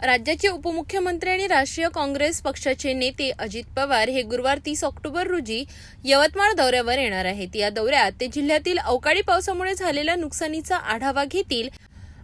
राज्याचे उपमुख्यमंत्री आणि राष्ट्रीय काँग्रेस पक्षाचे नेते अजित पवार हे गुरुवार तीस ऑक्टोबर रोजी यवतमाळ दौऱ्यावर येणार आहेत. या दौऱ्यात ते जिल्ह्यातील अवकाळी पावसामुळे झालेल्या नुकसानीचा आढावा घेतील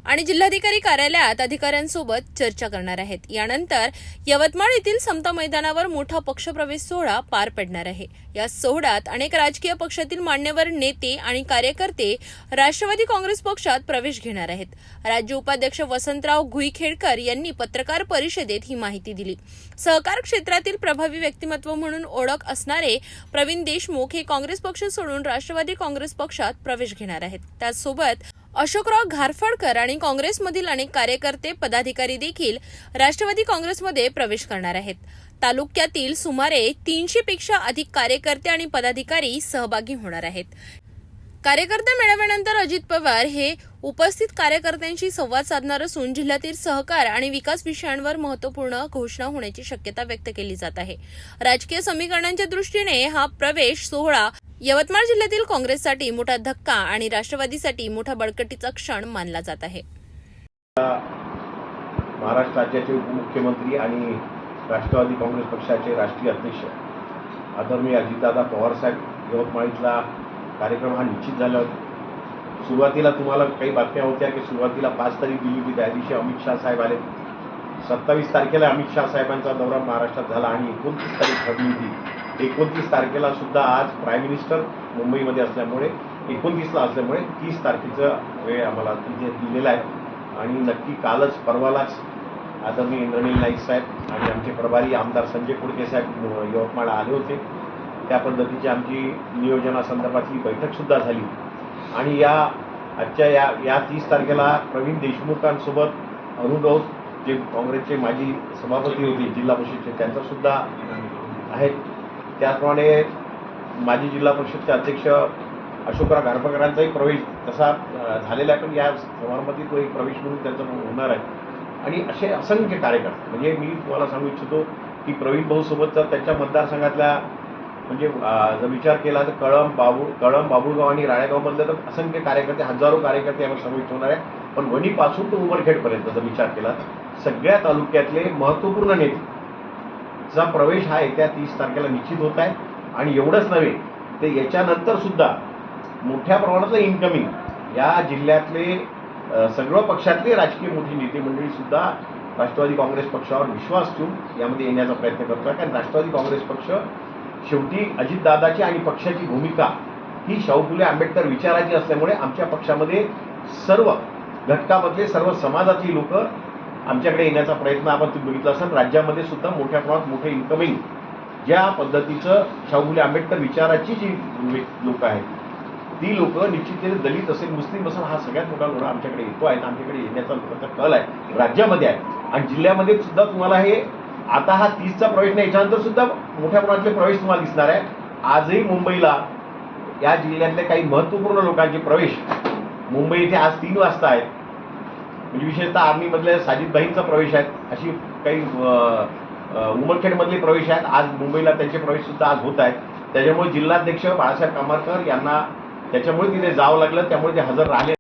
आणि जिल्हाधिकारी कार्यालयात अधिकाऱ्यांसोबत चर्चा करणार आहेत. यानंतर यवतमाळ येथील समता मैदानावर मोठा पक्षप्रवेश सोहळा पार पडणार आहे. या सोहळ्यात अनेक राजकीय पक्षातील मान्यवर नेते आणि कार्यकर्ते राष्ट्रवादी काँग्रेस पक्षात प्रवेश घेणार आहेत. राज्य उपाध्यक्ष वसंतराव घुईखेडकर यांनी पत्रकार परिषदेत ही माहिती दिली. सहकार क्षेत्रातील प्रभावी व्यक्तिमत्व म्हणून ओळख असणारे प्रवीण देशमुख हे काँग्रेस पक्ष सोडून राष्ट्रवादी काँग्रेस पक्षात प्रवेश घेणार आहेत. त्याचसोबत अशोकराव घारफडकर आणि काँग्रेसमधील अनेक कार्यकर्ते पदाधिकारी देखील राष्ट्रवादी काँग्रेसमध्ये प्रवेश करणार आहेत. तालुक्यातील सुमारे तीनशे पेक्षा अधिक कार्यकर्ते आणि पदाधिकारी सहभागी होणार आहेत. कार्यकर्ते मेळाव्यानंतर अजित पवार हे उपस्थित कार्यकर्त्यांशी संवाद साधणार असून जिल्ह्यातील सहकार आणि विकास विषयांवर महत्त्वपूर्ण घोषणा होण्याची शक्यता व्यक्त केली जात आहे. राजकीय समीकरणांच्या दृष्टीने हा प्रवेश सोहळा यवतमाळ जिल्ह्यातील काँग्रेससाठी मोठा धक्का आणि राष्ट्रवादीसाठी मोठा बळकटीचा क्षण मानला जात आहे. महाराष्ट्र राज्याचे उपमुख्यमंत्री आणि राष्ट्रवादी काँग्रेस पक्षाचे राष्ट्रीय अध्यक्ष आदरणीय अजितदादा पवारसाहेब यवतमाळ इथला कार्यक्रम हा निश्चित झाला होता. सुरुवातीला तुम्हाला काही बातम्या होत्या की सुरुवातीला पाच तारीख दिली होती त्या दिवशी अमित शाह साहेब आले. सत्तावीस तारखेला अमित शाह साहेबांचा दौरा महाराष्ट्रात झाला आणि एकोणतीस तारीख ठरली होती. एकोणतीस तारखेला सुद्धा आज प्राईम मिनिस्टर मुंबईमध्ये असल्यामुळे एकोणतीसला असल्यामुळे तीस तारखेचा वेळ आम्हाला तिथे दिलेला आहे. आणि नक्की कालच परवालाच आदरणीय इंद्रनील नाईक साहेब आणि आमचे प्रभारी आमदार संजय कुडके साहेब यवतमाळ आले होते. त्या पद्धतीची आमची नियोजनासंदर्भातली बैठकसुद्धा झाली. आणि या आजच्या या या तीस तारखेला प्रवीण देशमुखांसोबत अनुभव जे काँग्रेसचे माजी सभापती होते जिल्हा परिषदचे त्यांचासुद्धा आहेत. त्याचप्रमाणे माजी जिल्हा परिषदचे अध्यक्ष अशोकराव घारपकरांचाही प्रवेश तसा झालेला आहे. पण या समारंभातील तो एक प्रवेश म्हणून त्यांचा होणार आहे. आणि असे असंख्य कार्यकर्ते म्हणजे मी तुम्हाला सांगू इच्छितो की प्रवीण भाऊसोबतचा त्यांच्या मतदारसंघातल्या म्हणजे जर विचार केला तर कळम बाबू कळम बाबुळगाव आणि राळेगावमधले तर असंख्य कार्यकर्ते हजारो कार्यकर्ते यावर समाविष्ट होणार आहे. पण वणीपासून तो उमरखेडपर्यंत जर विचार केला सगळ्या तालुक्यातले महत्त्वपूर्ण नेते चा प्रवेश हा येत्या तीस तारखेला निश्चित होत आहे. आणि एवढंच नव्हे ते याच्यानंतर सुद्धा मोठ्या प्रमाणाचं इन्कमिंग या जिल्ह्यातले सगळं पक्षातले राजकीय मोठी नेते मंडळी सुद्धा राष्ट्रवादी काँग्रेस पक्षावर विश्वास ठेवून यामध्ये येण्याचा प्रयत्न करतो आहे कारण राष्ट्रवादी काँग्रेस पक्ष शेवटी अजितदादाची आणि पक्षाची भूमिका ही शाहू फुले आंबेडकर विचाराची असल्यामुळे आमच्या पक्षामध्ये सर्व घटकामधले सर्व समाजातली लोक आमच्याकडे येण्याचा प्रयत्न आपण तुम्ही बघितला असाल राज्यामध्ये सुद्धा मोठ्या प्रमाणात मोठे इन्कमिंग ज्या पद्धतीचं शाहू फुले आंबेडकर विचाराची जी लोक आहेत ती लोक निश्चितपणे दलित असेल मुस्लिम असेल हा सगळ्यात मोठा लोढा आमच्याकडे येतो आहे. आमच्याकडे येण्याचा लोकांचा कल आहे राज्यामध्ये आहे. आणि जिल्ह्यामध्ये सुद्धा तुम्हाला हे आता हा तीसचा प्रवेश नाही याच्यानंतर सुद्धा मोठ्या प्रमाणातले प्रवेश तुम्हाला दिसणार आहे. आजही मुंबईला या जिल्ह्यातल्या काही महत्त्वपूर्ण लोकांचे प्रवेश मुंबई इथे आज तीन वाजता आहेत. म्हणजे विशेषतः आर्मीमधल्या साजिदबाईंचा प्रवेश आहे. अशी काही उमरखेडमधले प्रवेश आहेत. आज मुंबईला त्यांचे प्रवेशसुद्धा आज होत आहेत. त्याच्यामुळे जिल्हाध्यक्ष बाळासाहेब कामारकर यांना त्याच्यामुळे तिथे जावं लागलं. त्यामुळे ते हजर राहिले